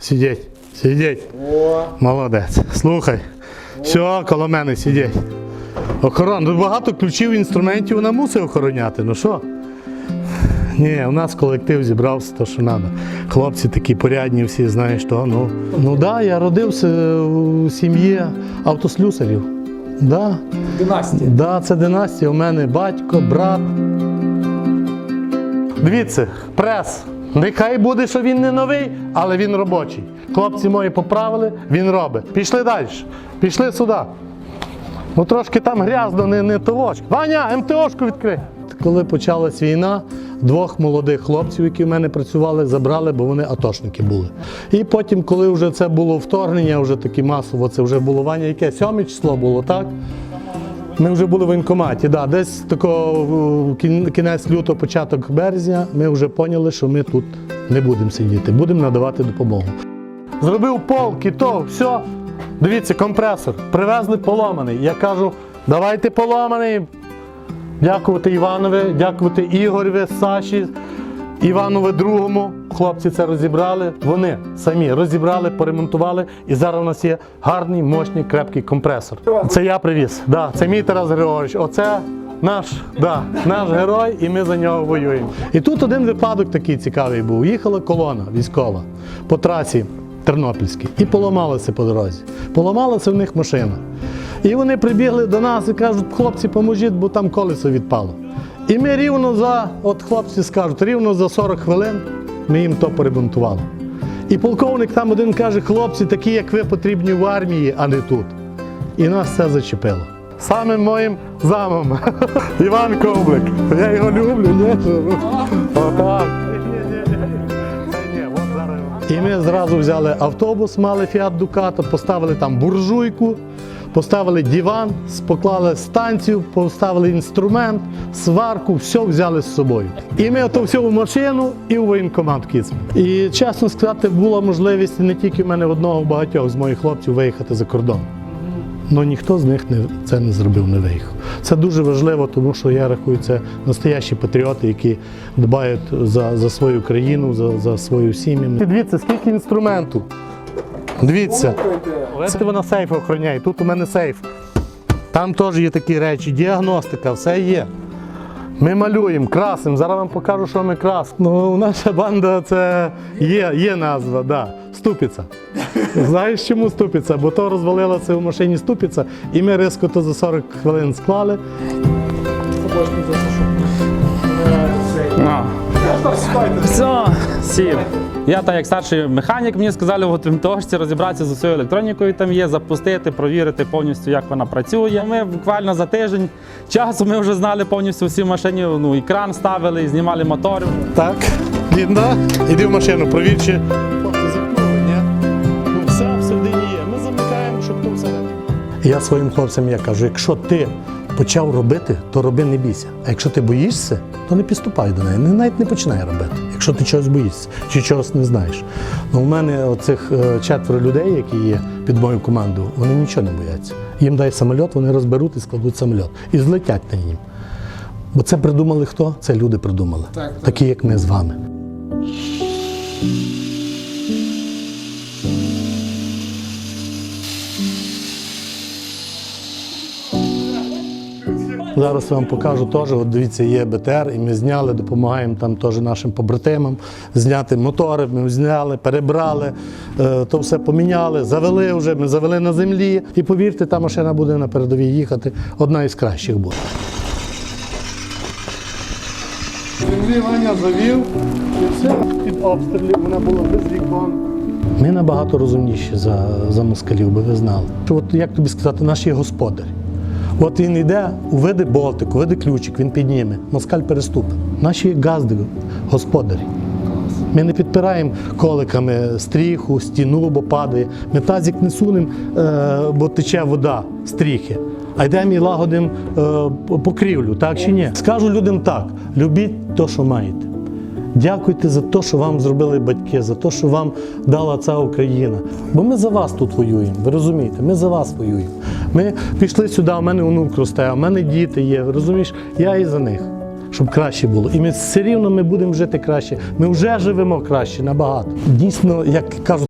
Сидіть, сидіть. Молодець. Слухай. Все, коло мене сидіть. Охорона. Тут багато ключів інструментів вона мусить охороняти. Ну що? Ні, у нас колектив зібрався, то що треба. Хлопці такі порядні, всі знаєш, то ну. Ну да, я родився у сім'ї автослюсарів. Да. Династія. Да, це династія. У мене батько, брат. Дивіться, прес. Нехай буде, що він не новий, але він робочий. Хлопці мої поправили, він робить. Пішли далі. Пішли сюди. Ну трошки там грязно, не, не того. Ваня, МТОшку відкрий. Коли почалась війна, двох молодих хлопців, які в мене працювали, забрали, бо вони атошники були. І потім, коли вже це було вторгнення, вже таке масово, це вже було Ваня, яке сьоме число було, так? Ми вже були в воєнкоматі. Да, десь тако кінець лютого, початок березня, ми вже поняли, що ми тут не будемо сидіти, будемо надавати допомогу. Зробив пол, кіто, все. Дивіться, компресор. Привезли поломаний. Я кажу, давайте поломаний. Дякувати Іванові, дякувати Ігореві, Саші, Іванові другому. Хлопці це розібрали. Вони самі розібрали, поремонтували. І зараз у нас є гарний, мощний, крепкий компресор. Це я привіз. Да, це мій Тарас Григорович. Оце наш, да, наш герой, і ми за нього воюємо. І тут один випадок такий цікавий був. Їхала колона військова по трасі Тернопільській і поламалася по дорозі. Поламалася в них машина. І вони прибігли до нас і кажуть, хлопці, поможіть, бо там колесо відпало. І ми рівно за, от хлопці скажуть, рівно за 40 хвилин ми їм то поремонтували. І полковник там один каже, хлопці, такі, як ви, потрібні в армії, а не тут. І нас це зачепило. Самим моїм замом Іван Ковлик. Я його люблю, ні? І ми зразу взяли автобус, мали Фіат Дукато, поставили там буржуйку, поставили диван, поклали станцію, поставили інструмент, сварку, все взяли з собою. І ми то все в машину і в воєнкомат Кіцман. І чесно сказати, була можливість не тільки в мене одного, багатьох з моїх хлопців виїхати за кордон. Ну ніхто з них не, це не зробив, не виїхав. Це дуже важливо, тому що я рахую, це настоящі патріоти, які дбають за, за свою країну, за, за свою сім'ю. Дивіться, скільки інструменту. Дивіться. Це вона сейф охороняє. Тут у мене сейф. Там теж є такі речі, діагностика, все є. Ми малюємо, красимо. Зараз вам покажу, що ми красимо. Ну, наша банда це є, є назва, да. Ступиця. Знаєш, чому ступиця? Бо то розвалилося в машині ступиця, і ми різко то за 40 хвилин склали. Все, сів. Я так як старший механік, мені сказали в ТМТОшці розібратися з усією електронікою там є, запустити, провірити повністю, як вона працює. Ми буквально за тиждень часу ми вже знали повністю всі машині, ну, екран ставили, і знімали мотор. Так, Лінда, іди в машину, провір, чи замкнули. Ну все всередині є. Ми замикаємо, щоб то все. Я своїм хлопцям я кажу, якщо ти почав робити, то роби не бійся. А якщо ти боїшся, то не підступай до неї, навіть не починай робити. Якщо ти чогось боїшся чи чогось не знаєш. Ну, у мене оцих е, четверо людей, які є під мою команду, вони нічого не бояться. Їм дай самоліт, вони розберуть і складуть самоліт. І злетять на нім. Бо це придумали хто? Це люди придумали. Такі, як ми з вами. Зараз вам покажу теж. От дивіться, є БТР, і ми зняли, допомагаємо там теж нашим побратимам зняти мотори. Ми зняли, перебрали, е, то все поміняли, завели вже. Ми завели на землі. І повірте, та машина буде на передовій їхати. Одна із кращих буде. Землі Ваня завів, і все під обстрілів вона була без вікон. Ми набагато розумніші за, за москалів, би ви знали. От як тобі сказати, наш є господар. От він йде, уведе болтик, уведе ключик, він підніме, москаль переступить. Наші газди, господарі. Ми не підпираємо коликами стріху, стіну, бо падає. Ми тазик не сунемо, е, бо тече вода, стріхи. А йдемо і лагодимо е, покрівлю, так чи ні? Скажу людям так: любіть те, що маєте. Дякуйте за те, що вам зробили батьки, за те, що вам дала ця Україна. Бо ми за вас тут воюємо. Ви розумієте? Ми за вас воюємо. Ми пішли сюди, у мене онук росте, у мене діти є. Ви розумієш? Я і за них. щоб краще було. І ми все рівно ми будемо жити краще. Ми вже живемо краще набагато. Дійсно, як кажуть.